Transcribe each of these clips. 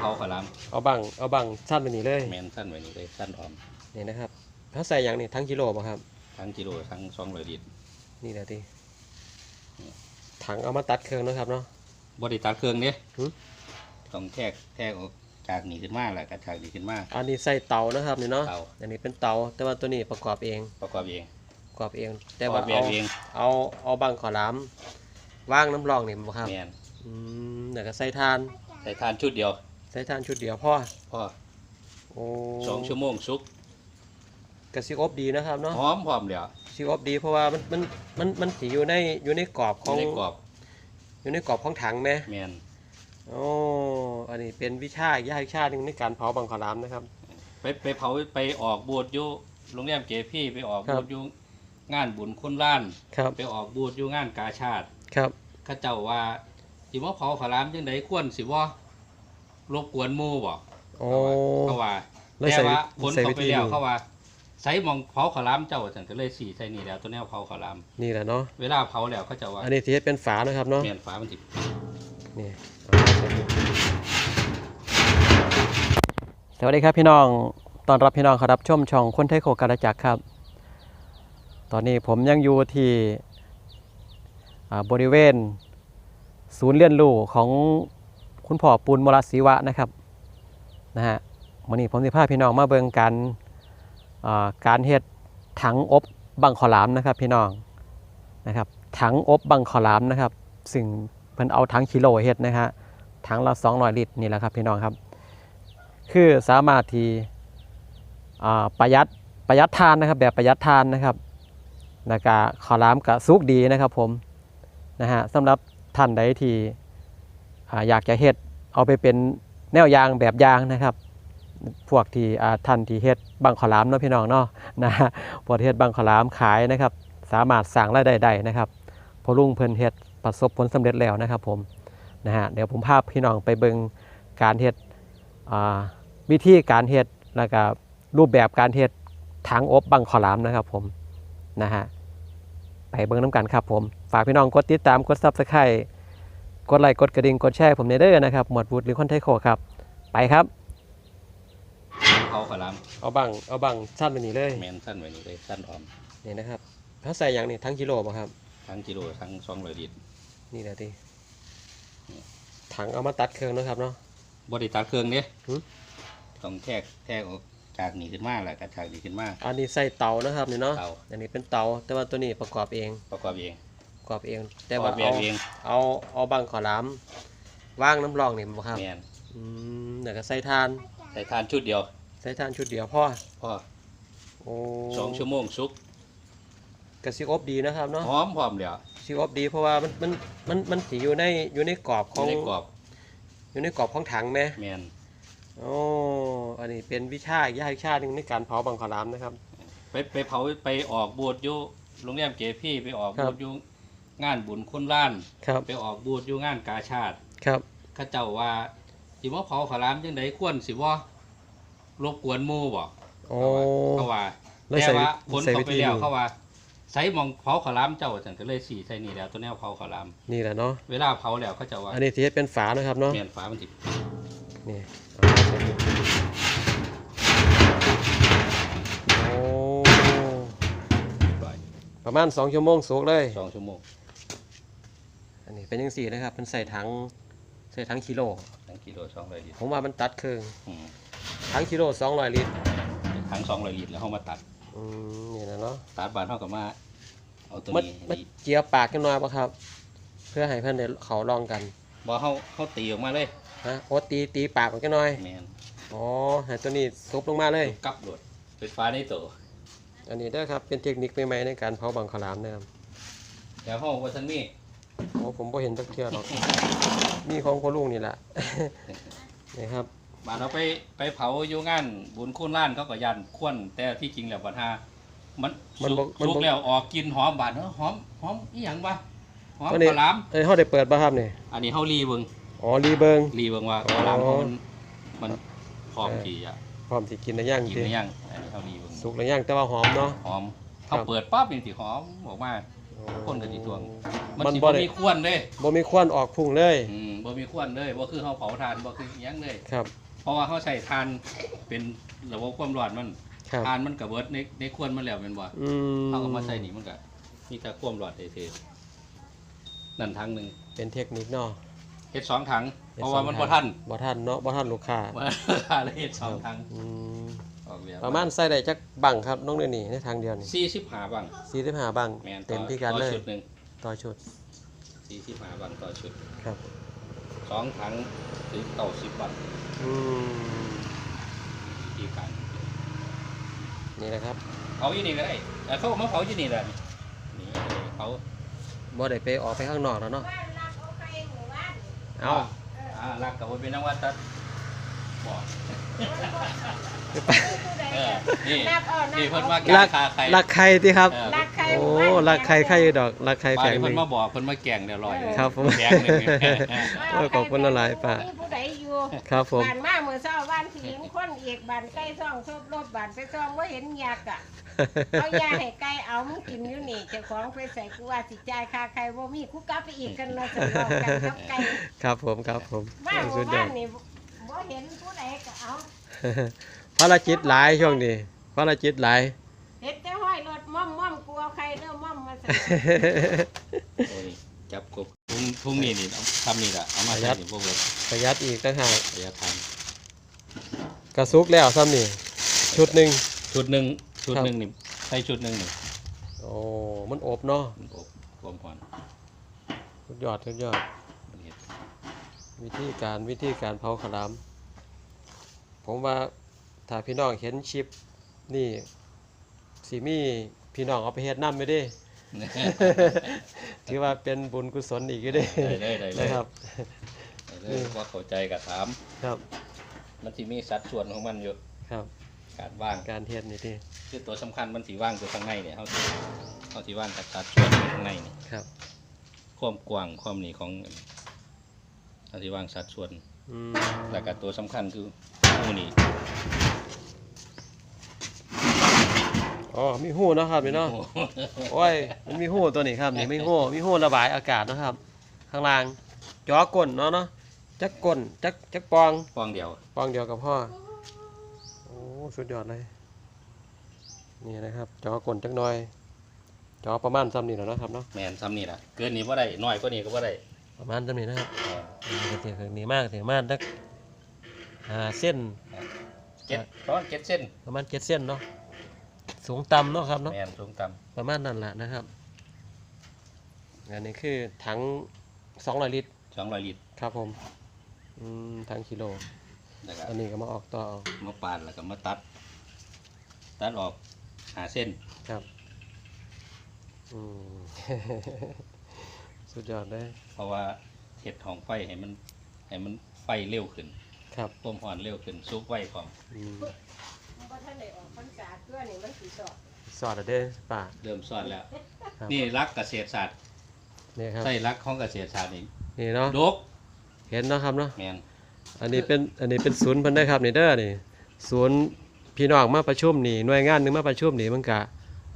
เผาขาวหลามเอาบังเอาบังสั้นไปนี่เลยแมนสั้นไว้นี่เลยสั้นออมนี่นะครับถ้าใส่อย่างนี้ทั้งกิโลป่ะครับ ทั้งกิโลทั้งสองร้อยลิตรนี่แหละทีถังเอามาตัดเครื่องนะครับเนาะบริตัดเครื่องเนี้ยหึต้องแทกแทกออกจากนี่ขึ้นมาแหละกระจากนี่ขึ้นมาอันนี้ใส่เตานะครับนี่เนาะเตาอันนี้เป็นเตาแต่ว่าตัวนี้ประกอบเอง ประกอบเองประกอบเอง แต่ว่าประกอบเอาเองเอาเอาบังขอล้ำว่างน้ำรองนี่บ่ครับแมนอืมเดี๋ยวก็ใส่ทาน ใส่ทานชุดเดียว ใส่ทานชุดเดียวพ่อพอโอ้สองชั่วโมงสุกกระซิอบดีนะครับเนาะหอมพร้อมเดียวซิอบดีเพราะว่ามันมันมันมันสิอยู่ในอยู่ในกรอบอของยู่ในกรอบอยู่ในกรอบของถังไหมแมนโอ้อันนี้เป็นวิชาอีกวิชาหนึ่งในการเผาบังขอล้ำนะครับ ไปไปเผาไปออกบูดอยู่โรงแรมเจพี่ไปออกครับ บูดอยู่งานบุญคุณล้าน ครับไปออกบูดอยู่งานกาชาติครับ เข้าเจ้าว่าสิว่าเผาขาวหลามจังไดควรสิว่า รบกวนหมู่บ่โอ้ เขาว่าแล้วแต่ใส่ว่าผลใส่เขาวิไปธีแล้วดูเขาว่าใส่หมองเผาขาวหลามเจ้าฉันก็เลยสีใส่นี่แล้วตัวแนวเผาขาวหลามนี่แหละเนาะ เวลาเผาแล้วเขาเจะว่าอันนี้ที่เป็นฝานะครับเนาะ เมียนฟ้ามันตินี่ สวัสดีครับพี่น้อง ตอนรับพี่น้องเขอรับชมช่องคนไทยโคกาลจักรครับ ตอนนี้ผมยังอยู่ที่อ่าบริเวณ ศูนย์เรียนรู้ของ คุณพ่อปูนมรศิวะนะครับนะฮะวันนี้ผมจะพาพี่น้องมาเบิ่งการการเฮ็ดถังอบบังขอลามนะครับพี่น้องนะครับถังอบบังขอลามนะครับซึ่งเพิ่นเอาถังกิโลเฮ็ดนะฮะถังละ200ลิตรนี่แหละครับพี่น้องครับ คือสามารถที่ประหยัดประหยัดทานนะครับ แบบประหยัดทานนะครับแล้วก็ขอลามก็สุกดีนะครับผมนะฮะสำหรับท่านใดที่ อยากจะเฮ็ดเอาไปเป็นแนวยางแบบยางนะครับ พวกที่ท่านที่เฮ็ดบังขอลามเนาะพี่น้องเนาะนะฮะพวกเฮ็ดบังขอลามขายนะครับ สามารถสร้างรายได้ได้นะครับพอลุงเพิ่นเฮ็ดประสบผลสำเร็จแล้วนะครับผมนะฮะเดี๋ยวผมพาพี่น้องไปเบิ่งการเฮ็ดวิธีการเฮ็ดแล้วก็รูปแบบการเฮ็ดถังอบบังขอลามนะครับผมนะฮะไปเบิ่งน้ำกันครับผม ฝากพี่น้องกดติดตามกด Subscribe กดไลค์กดกระดิ่งกดแชร์ผมในเด้อนะครับหมวดบูดหรือคนไทยโคครับ ไปครับเผาขาวหลามเอาบังเอาบังสั้นไปนี่เลยแมนสั้นไว้นี่เลยสั้นออม นี่นะครับถ้าใส่อย่างนี้ทั้งกิโลป่ะครับ ทั้งกิโลทั้งสองร้อยลิตรนี่แหละทีถังเอามาตัดเครื่องนะครับเนาะ บริตัดเครื่องเนี้ยหึ ต้องแทกแทกออกจากนี่ขึ้นมาแหละกระจากนี่ขึ้นมาอันนี้ใส่เตานะครับนี่เนาะ เตาอันนี้เป็นเตาแต่ว่าตัวนี้ประกอบเองประกอบเอง ประกอบเอง แต่ว่าประกอบเอาเองเอาเอาบังขอล้ำว่างน้ำรองนี่บ่ครับแมนอืมเดี๋ยวก็ใส่ทาน ใส่ทานชุดเดียว ใส่ทานชุดเดียวพ่อพอโอ้สองชั่วโมงสุกกระซิอบดีนะครับเนาะหอมพร้อมเดียวซิอบดีเพราะว่ามันมันมันมันสิอยู่ในอยู่ในกรอบอของยู่ในกรอบอยู่ในกรอบของถังไหมแมนโอ้อันนี้เป็นวิชาอีกวิชาหนึ่งในการเผาบังขอล้ำนะครับ ไปไปเผาไปออกบูดอยู่โรงแรมเจพี่ไปออกครับบูดอยู่ งานบุญคุณล้าน ครับไปออกบูดอยู่งานกาชาติครับเข้าเจ้าว่าสิว่าเผาขาวหลามจังไดควรสิว่ารบกวนหมู่บ่โอ้ เขาว่าแล้วแต่ใส่ว่าผลใส่เขาวิไปธีแล้วดูเขาว่าใส่หมองเผาขาวหลามเจ้าฉันก็เลยสีใส่นี่แล้วตัวแนวเผาขาวหลามนี่แหละเนาะเวลาเผาแล้วเขาเจะว่าอันนี้ที่เป็นฝานะครับเนาะเมียนฟ้ามันติดนี่โอ้บ่อยประมาณ2ชั่วโมงสุกเลย สองชั่วโมง อันนี้เป็นยังสี่นะครับมันใส่ถังใส่ถังกิโลทั้งกิโลสองร้อยลิตรผมว่ามันตัดครึ่งอืมถังกิโล200ลิตรทั้งสองร้อยลิตรแล้วเขามาตัด อืมนี่นะเนาะตัดบานเท่ากับมาเอาตัวมันนี้มันนี่เจียปากกันหน่อยปะครับ เพื่อให้เพื่อนได้เขาลองกันบอเขาเขาตีออกมาเลยฮะโอ้ตีตีปากมันกันหน่อยแมนอ๋อให้ตัวนี้ซุบลงมาเลย กลับโดดไฟฟ้าในตัวอันนี้เด้อครับเป็นเทคนิคใหม่ๆในการเผาบังขลามนะครับแล้วห้องวัชันนี่ โอ้ผมบ่เห็นจักเทื่อหรอก มีของพ่อลุงนี่แหละนี่ครับ บานเราไปไปเผาอยู่งานบุญคุณล้านเขาก็ยันควนแต่ที่จริงแล้วบัดฮามันมันสุบ่กมันสุกบ่แล้วออกกลินหอมบาดเนอะหอมหอมอีหยังวะหอมอันนี้ขาวหลามเอ้ยเฮาได้เปิดบ่ครับนี่อันนี้เฮารีเบิงอ๋อรีเบิง รีเบิงว่าอ๋อขาวหลามเขามันมันพร้อมที่จะพร้อมสิกินได้ย่างกินติหรือยังอันนี้เฮารีเบิงสุกแล้วย่างแต่ว่าหอมเนาะ หอมครัเขาบเปิดปั๊บนี่สิหอมออกมาโคนก็สิตวง มันมันสิบ่บ่ได้ มีควนเด้บ่มีควันออกพุ่งเลยอืมบ่มีควนเลยบ่คือเฮาเผาทานบ่คือหยังเลย ครับเพราะว่าเฮาใช้ทานเป็นระบบความร้อนมันครับ ทานมันก็เบิดในในควนมันแล้วแม่นบ่อืมเฮาก็มาใส่นี่มันก็มีแต่ความร้อนเท่ๆนั่นถังหนึงเป็นเทคนิคเนาะเฮ็ดสองถังฮ็ดเพราะว่ามันสบ่องทันบ่ทันเนาะบ่ทันลูกค้าว่าราคาเลยเฮ็ดสองถัง อืม ออกแล้วประมาณใส่ได้จักบังครับน้องเดยวนี่ในทางเดียวนี่45บัง45บังแม่นเต็มพิกัดต่อเลยชุดหนึงต่อชุด45บังต่อชุดครับสองถังถึง90บังอืมวิธีการนี่นะครับเผาอยู่นี่ก็ได้แต่เขาเอามาเผาอยู่นี่แหละนี่เผาบ่ได้ไปออกไปข้างนอกแล้วเนาะบ้านรักเอาไปหมู่บ้านเอาอ่ารักกับเป็นนักวัดตัดบอกผู้ใดเออก็ นี่นับเอานันี่บเพิ่นเอามารัแกงคาไข่รักใครที่ครับเออรักใคร โอ้หมู่บ้านรักใครใครอยู่ดอกรักใครป้าแฝงที่หเพิ่นึ่นง มาบอกเพิ่นมาแกงเดี๋ยวลอยเลยครับผม แกงหนึ่งโอ้ยขอบคุณหลายๆป้า มีผู้ใดอยู่ครับผม บ้านมาเมื่อเช้าบ้านผีงคนอีกบ้านใกล้ซ่องซบรถบ้านไปซ่องว่าเห็นยากอะเอายาให้ไก่เอามึงกินอยู่นี่เจ้าของไปใส่กูว่าสิจ่ายค่าไข่บ่มีกูกลับไปอีกกันเลยสำรองกันกับไก่ครับผมครับผมบ้านหสุมู่ดยอบ้าดนนี่บ่เห็นผู้ใดก็เอา ภารกิจหลายช่วงนี้ภารกิจหลาย เห็นแต่ห้อยรถม่อมม่อมกูเอาใครเริ่มม่อมมาใส่โอ้ยจับกบทุ่งทุ่งนี่นี่เอาทำนี่ล่ะเอามาใส่นี่พวกเบิดประหยัดอีกต่างหากระยะทางกระซุกแล้วซ้ำนี่ชุดหนึ่งชุดหนึ่งชุดครับหนึ่งนี่ใส่ชุดหนึ่งนี่โอ้มันอบเนาะมันอบความร้อนสุดยอดสุดยอด มันเฮ็ดวิธีการวิธีการเผาขาวหลาม ผมว่า ถ้าพี่น้องเห็นชิปนี่สีมีพี่น้องเอาไปเฮ็ดน้ำไม่ได้ ถือว่าเป็นบุญกุศลอีกอยู่เด้ได้เลยได้เลยนะครับ ได้เลยว่าเข้าใจกับถามครับ มันสิมีสัดส่วนของมันอยู่ครับ การว่างการเฮ็ดนี่ที่คือตัวสำคัญมันสีว่างตัวข้างในเนี่ยเขาสิเขาสีว่างกับสัดส่วนอยู่ข้างในนี่ครับ ความกว้างความหนีของเขาสีว่างสัดส่วน อืม แล้วก็ตัวสำคัญคือหูนี่ อ๋อมีหูเนาะครับนี่เนาะโอ้ยมันมีหูตัวนี้ครับนี่มีหูมีหูระบายอากาศนะครับ ข้างล่างจอก้นเนาะเนาะจักก้นจักจักปองฟองเดียวปองเดียวกับพ่อโอ้สุดยอดเลยนี่นะครับ จอก้นจักหน่อย จอประมาณซ้ำนี่แหล้วนาะครับเนาะแมนซ้ำนี่ล่ะเกินนี้ว่าได้น้อยกว่านี้ก็ว่าได้ประมาณซ้ำนี่นะครับเออนี่ก็ถือนี่มากถือมากนักหาเส้นเจ็ดประมาณเจ็ดเส้นประมาณเจ็ดเส้นเนาะ สูงต่ำเนาะครับเนาะแมนสูงต่ประมาณนั้นแหละนะครับอันนี้คือถัง200ลิตรำสองร้อยลิตรครับผมอืมถังกิโลแล้วก็อันนี้ก็มาออกต่อเอามาปาดแล้วก็มาตัด ตัดออกหาเส้นครับอืม สุดยอดเลยเพราะว่าเห็ดของไฟให้มันให้มันไฟเร็วขึ้นครับความห่อนเร็วขึ้นซุกไวของอืม บ่ทันได้ออกพรรษาเพื่อนี่มันสิสอบสอดอะเด้อป่า เริ่มซ่อนแล้ว ครับ นี่รักเกษตรศาสตร์นี่ครับใช่รักของเกษตรศาสตร์นี่นี่เนาะดกเห็นเนาะครับเนาะแมนอันนี้เป็นอันนี้เป็นศูนย์เพิ่นได้อครับนี่เด้อนี่ศูนย์พี่น้องมาประชุมนี่หน่วยงานหนึงมาประชุมนี่มันก็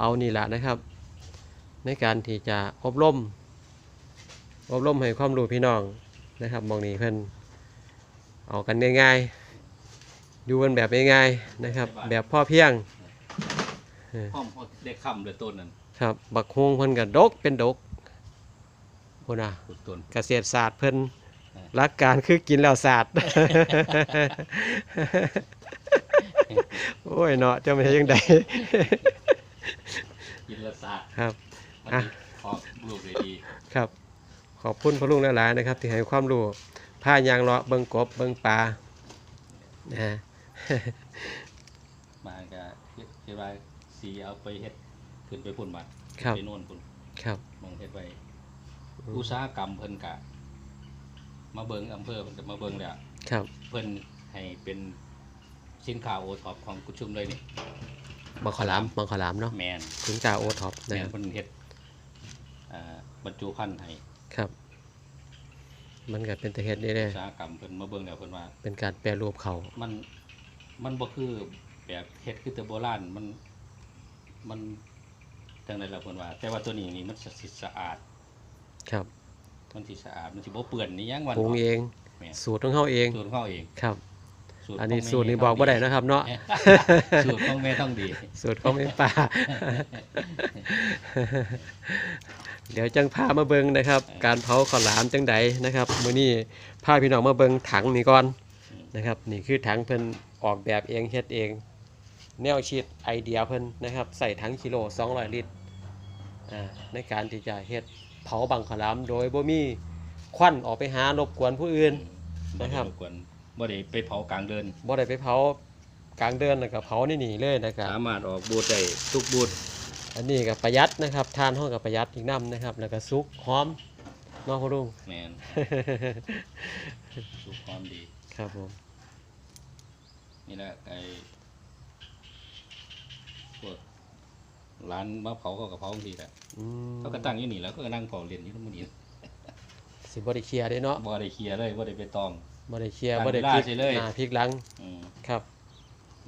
เอานี่แหละนะครับ ในการที่จะอบรม อบรมให้ความรู้พี่น้องนะครับหมองนี้เพิ่นเอากันง่ายๆ อยู่กันแบบง่ายๆนะครับ แบบพ่อเพียงห้อมได้คำเลยต้นนั้นครับ บักฮวงเพิ่นก็ดกเป็นดกพุ่นน่ะขุดต้นเกษตรศาสตร์เพิ่นเออหลักการคือกินแล้วศาสตร์โอ้ยเนาะจะไม่ใช่ยังไงยินละศาสตร์ครับมันอะออกลูกเลยดีครับ ขอบคุณพ่อลุงหลายๆนะครับ ที่ให้ความรู้ผ้ายางเลาะเบิงกบเบิงปลานะฮะ มาก็เฮ็ดไว้สีเอาไปเฮ็ดขึ้นไปพุ่นบัดครับไปโน่นพุ่นครับมองเฮ็ดไว้อุตสาหกรรมเพิ่นกะ มาเบิงอำเภอเพิ่นก็มาเบิงแล้วครับ เพิ่นให้เป็นสินค้าโอท็อปของกุชุมเลยนี่มังขอลามมังขอลามเนาะแมนถึงกาโอท็อปแมนะนครับเพิ่นเฮ็ดอ่าบรรจุภัณฑ์ให้ครับ มันก็เป็นตะเฮ็ดนี่แน่อุตสาหกรรมเพิ่นมาเบิ่งแล้วเพิ่นว่า เป็นการแปรรูปเขามัน มันบ่คือแบบเฮ็ดคือแต่โบราณมันมันจังได๋ล่ะเพิ่นว่า แต่ว่าตัวนี้นี่มันสิสะอาด ครับมันสิสะอาดมันสิบ่เปื้อนนี่ยังวันปรุงเอง แม่นสูตรของเฮาเองสูตรของเขาเองครับสูตรอันนี้ขงแม่สูตรนี้บอกบ่ได้นะครับ เนาะ สูตรของแม่ต้องดี สูตรของแม่ป่า เดี๋ยวจังพามาเบิงนะครับ การเผาข้าวหลามจังใดนะครับมื้อนี้พาพี่น้องมาเบิงถังนี่ก่อนนะครับ นี่คือถังเพิ่น ออกแบบเองเฮ็ดเอง แนวคิดไอเดียเพิ่นนะครับใส่ถังกิโล 200 ลิตรอ่าในการที่จะเฮ็ดเผาบังข้าวหลามโดยบ่มีควันออกไปหารบกวนผู้อื่นนะครับบ่ได้กวนบ่ได้ไปเผากลางเดินบ่ได้ไปเผากลางเดือนแล้วก็เผาในนี่เลยนะครับสามารถออกบูธได้ทุกบูธอันนี้ก็ประหยัดนะครับทานห้องกับประหยัดอีกน้ำนะครับ แล้วก็ซุกหอมเน้องพ่อลุงแม่นสุขความดีครับผม นี่แหละไอ้พวกร้านมะเผาเขาก็เผาบางทีแหละอืมเขาก็ตั้งอยู่นี่แล้วก็นั่งเผาเรียนอยู่ทั้งหมดนี่สิบ่ได้เคลียร์เด้เนาะบ่ได้เคลียร์เลยบ่ได้ไปตอง บ่ได้เคลียร์ตั้งบ่ได้เวลาพลิกสิเลย หน้าพลิกหลังอืมครับ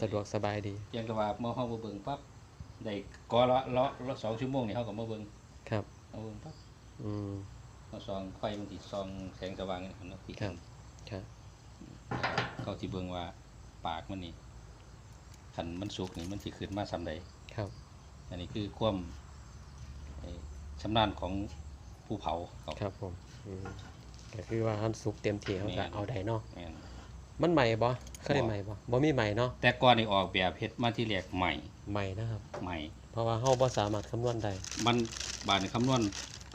สะดวกสบายดีเพียงแต่ว่าเมื่อเฮามาเบิ่งปั๊บได้ก็ละละละสองชั่วโมงนี่เฮาก็มาเบิ่งครับ มาเบิ่งปั๊บอืม มาส่องไฟมันสิส่องแสงสว่างนี่เนาะที่ครับ ครับ เขาสิเบิ่งว่า ปากมันนี่คันมันสุกนี่มันสิขึ้นมาซำใดครับ อันนี้คือความไอ้ชำนาญของผู้เผาเขาครับผมอืมก็คือว่าหันสุกเต็มที่เขาก็แม่นเอาได้เนาะแม่นมันใหม่บ่เคยบ่ใหม่บ่บ่มีใหม่เนาะแต่ก่อนนี่ออกแบบเฮ็ดมาที่แรกใหม่ใหม่นะครับใหม่ เพราะว่าเฮาบ่สามารถคำนวณได้มันบาดนคำนวณ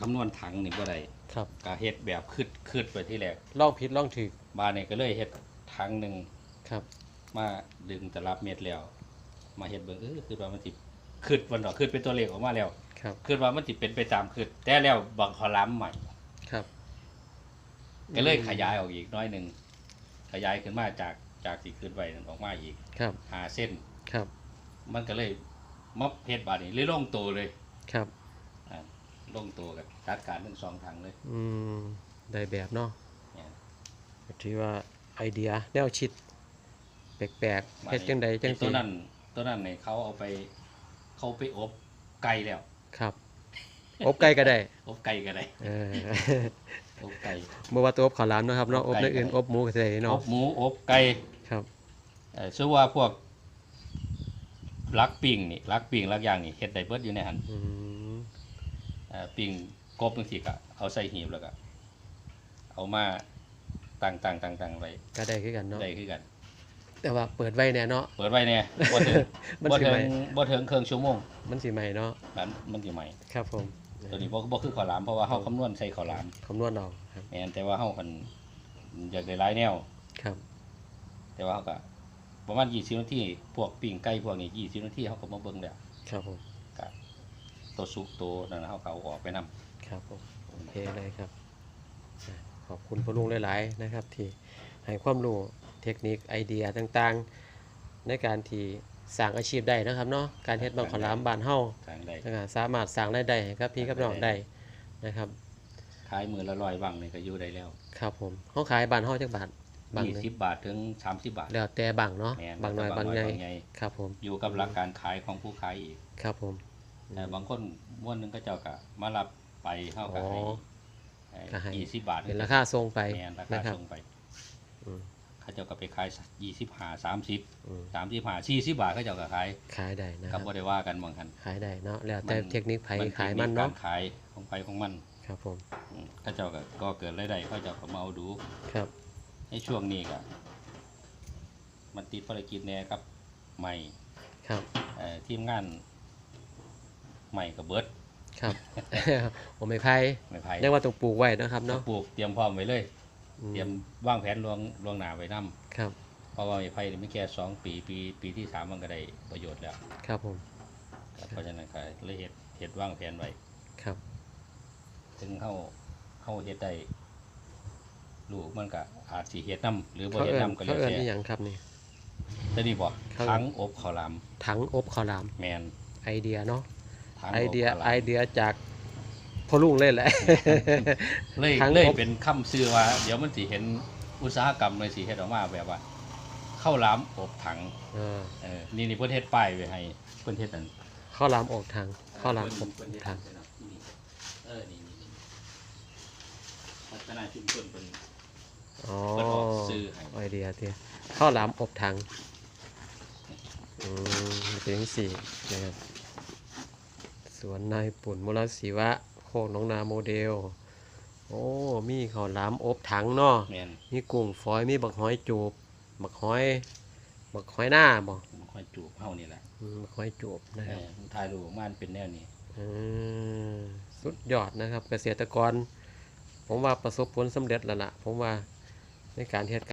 คำนวณถังนี่บ่ได้ครับก็เฮ็ดแบบคืดคืดไปที่แรกลองผิดลองถูกบาดนี่ก็เลยเฮ็ดถังหนึงครับ มาดึงตลับเม็ดแล้ว มาเฮ็ดเบิ่งเออคือว่ามันสิคืดวันดอกคืดเป็นตัวเลขออกมาแล้วครับคืดว่ามันสิเป็นไปตามคืดแต่แล้วบางคอลัมน์ใหม่ ครับ ก็เลยขยายออกอีกน้อยหนึงขยายขึ้นมาจากจากที่คืดไว้นั่นออกมาอีกครับ หาเส้น ครับ มันก็เลยมาเฮ็ดบาดนี้เลยลงตัวเลยครับ อ่าลงตัวกับจัดการทั้งสองทางเลยอืม ได้แบบเนาะเนี่ยก็ถือว่าไอเดียแนวคิด แปลกๆเฮ็ดจังใดจังไอ้สิตัวนั้นตัวนั้นเนี่ยเขาเอาไป เขาไปอบไก่แล้ว ครับ อบไก่ก็ได้อบไก่ก็ได้ เอออบไก่เมื่อว่าตัวอบข้าวหลามเนาะครับเนาะออบบไก่ ในอื่นอบหมูก็ได้อเนาะบหมูอบไก่ครับ เอ่อชื่อว่าพวกลักปิ้งนี่ลักปิ้งลักอย่างนี่เฮ็ดได้เบิดอยู่ในหันอืมเอ่อปิ้งกบจังซี่ก็เอาใส่หีบแล้วก็เอามาตั้งตั้งตั้งตั้งไว้ก็ได้คือกันเนาะได้คือกัน แต่ว่าเปิดไว้แน่เนาะ เปิดไว้แน่บ่ถึงมันบ่สิถึใหม่งบ่ถึงครึ่งชั่วโมงมันสิใหม่เนาะนั้นมันสิใหม่ ครับผมตัวนี้บ่บ่คือข้าวหลามเพราะว่าเฮาคำนวณใส่ข้าวหลามคำนวณเอาครับแม่นแต่ว่าเฮาคันอยากได้หลายแนว ครับ แต่ว่าเฮาก็ประมาณ20นาทีพวกปิ้งไก่พวกนี้20นาทีเฮาก็มาเบิ่งแล้วครับผมก็ตัวสุกตัวนั่นนะเฮาก็เอาออกไปนํครับผม โอเคเลยครับอะขอบคุณพ่อลุงหลาย ๆ นะครับ ที่ให้ความรู้ เทคนิคไอเดียต่างๆ ในการที่สร้างอาชีพได้นะครับเนาะการเฮ็ดบังขาวหลามบ้านเฮาทางใดนะครับสามารถสร้างรายได้ให้กับพี่กับน้องได้นะครับขายมือละ100บังนี่ก็อยู่ได้แล้ว ครับผมเฮาขายบ้านเฮาจักบาทบางหนึง20บาทถึง30บาท แล้วแต่บางเนาะแม่นบางน้อยบางใหญ่ใหญ่ครับผมอยู่กับหลักการขายของผู้ขายอีกครับผมแต่บางคนม้วนหนึงก็เจ้าก็มารับไปเฮาก็ให้อ๋อก็ให้ให้20บาทเป็นราคาทรงไปแม่นรานะคาครับส่งไปอืม เขาเจ้าก็ไปขาย25 30อืม35 40บาทเขาเจ้าก็ขายขายได้นะคก็รับบ่ได้ว่ากันบางคัน ขายได้เนาะแล้วแต่มัน เทคนิคไผขายมันกาเนาะรขายของไปของมันครับผม อืมเขาเจ้าก็ก็เกิดรายได้เขาเจ้าก็มาเอาดูครับ ในช่วงนี้ก็มันติดภารกิจแหน่ครับใหม่ครับ เอ่อทีมงานใหม่กับเบิร์ดครับ ผมไม่ไผ่ไม่ไผ่ยังว่าต้องปลูกไว้นะครับต้อเนาะงปลูกเตรียมพร้อมไว้เลยอื เตรียมวางแผนลวงลวงหน้าไว้นํครับ เพราะว่าไม่ไผ่นี่ไม่แค่สองปีปี ปีที่สามมันก็ได้ประโยชน์แล้วครับผมครับเพราะฉะนั้นก็เลยเฮ็ดเฮ็ดวางแผนไว้ครับถึงเฮาเฮาเฮ็ดได้ลูกมันก็อาจสิเฮ็ดนํหรือบ่เขาเฮ็ดเอิ้นนํก็แล้เขาวเอิ้นแต่นี่หยังครับนี่ แต่นี่บ่ครับถังอบข้าวหลามถังอบข้าวหลามแมนไอเดียเนาะถังไอเดียบข้าวหลามไอเดียจาก พ่อลุงเลยแหละ เลยถังเลยอบเป็นคำชื่อว่า เดี๋ยวมันสิเห็นอุตสาหกรรมเลยสิเฮ็ดออกมาแบบว่าข้าวหลามอบถังเออเออนี่นี่เพิ่นเฮ็ดป้ายไว้ให้เพิ่นเฮ็ดอันข้าวหลามออกทางข้าวหลามอบเพิ่นเฮ็ดทางเนาะนี่เออนี่นี่นี่พัฒนาชุมชนเป็นอ๋อเพิ่นออกซื้อให้ ไอเดียที่ข้าวหลามอบทางอืมเป็นจังสี่นะครับสวนนายปุ่นมลศิวะโคกหน้องนาโมเดล โอ้มีข้าวหลามอบถังเนาะแม่นมีกุ้งฝอยมีบักหอยจูบบักหอยบักหอยหน้าบ่มันค่อยจูบเฮานี่แหละอืมบักหอยจูบนะเอครับอมันถ่ายรูปออกมามันเป็นแนวนี้อืมสุดยอดนะครับ เกษตรกร ผมว่าประสบผลสำเร็จแล้วล่ะ ผมว่าในการเฮ็ด